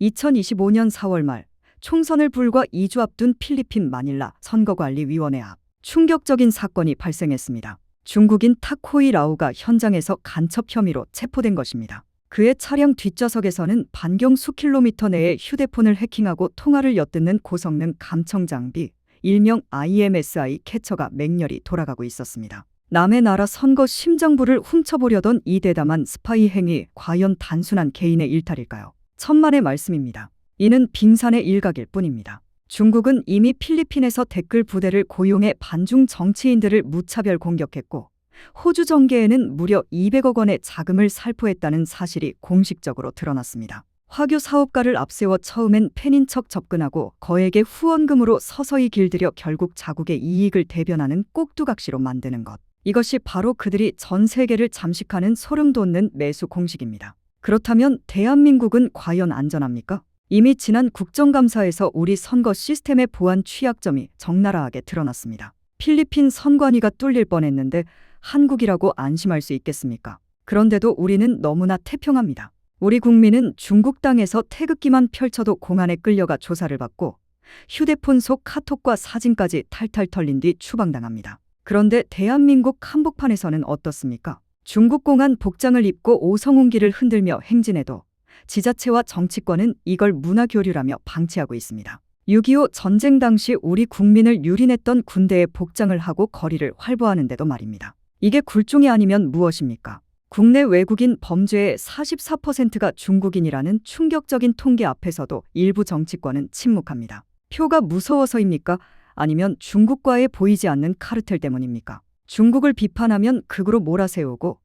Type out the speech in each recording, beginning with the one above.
2025년 4월 말 총선을 불과 2주 앞둔 필리핀 마닐라 선거관리위원회 앞 충격적인 사건이 발생했습니다. 중국인 타코이 라우가 현장에서 간첩 혐의로 체포된 것입니다. 그의 차량 뒷좌석에서는 반경 수킬로미터 내에 휴대폰을 해킹하고 통화를 엿듣는 고성능 감청 장비, 일명 IMSI 캐처가 맹렬히 돌아가고 있었습니다. 남의 나라 선거 심정부를 훔쳐보려던 이 대담한 스파이 행위 과연 단순한 개인의 일탈일까요? 천만의 말씀입니다. 이는 빙산의 일각일 뿐입니다. 중국은 이미 필리핀에서 댓글 부대를 고용해 반중 정치인들을 무차별 공격했고 호주 정계에는 무려 200억 원의 자금을 살포했다는 사실이 공식적으로 드러났습니다. 화교 사업가를 앞세워 처음엔 팬인 척 접근하고 거액의 후원금으로 서서히 길들여 결국 자국의 이익을 대변하는 꼭두각시로 만드는 것. 이것이 바로 그들이 전 세계를 잠식하는 소름 돋는 매수 공식입니다. 그렇다면 대한민국은 과연 안전합니까? 이미 지난 국정감사에서 우리 선거 시스템의 보안 취약점이 적나라하게 드러났습니다. 필리핀 선관위가 뚫릴 뻔했는데 한국이라고 안심할 수 있겠습니까? 그런데도 우리는 너무나 태평합니다. 우리 국민은 중국 땅에서 태극기만 펼쳐도 공안에 끌려가 조사를 받고 휴대폰 속 카톡과 사진까지 탈탈 털린 뒤 추방당합니다. 그런데 대한민국 한복판에서는 어떻습니까? 중국 공안 복장을 입고 오성훈기를 흔들며 행진해도 지자체와 정치권은 이걸 문화교류라며 방치하고 있습니다. 6.25 전쟁 당시 우리 국민을 유린했던 군대의 복장을 하고 거리를 활보하는데도 말입니다. 이게 굴종이 아니면 무엇입니까? 국내 외국인 범죄의 44%가 중국인이라는 충격적인 통계 앞에서도 일부 정치권은 침묵합니다. 표가 무서워서입니까? 아니면 중국과의 보이지 않는 카르텔 때문입니까? 중국을 비판하면 극으로 몰아세우고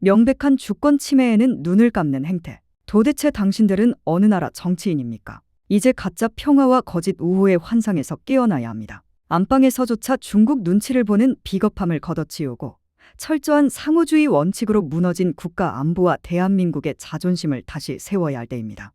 명백한 주권 침해에는 눈을 감는 행태. 도대체 당신들은 어느 나라 정치인입니까? 이제 가짜 평화와 거짓 우호의 환상에서 깨어나야 합니다. 안방에서조차 중국 눈치를 보는 비겁함을 걷어치우고 철저한 상호주의 원칙으로 무너진 국가 안보와 대한민국의 자존심을 다시 세워야 할 때입니다.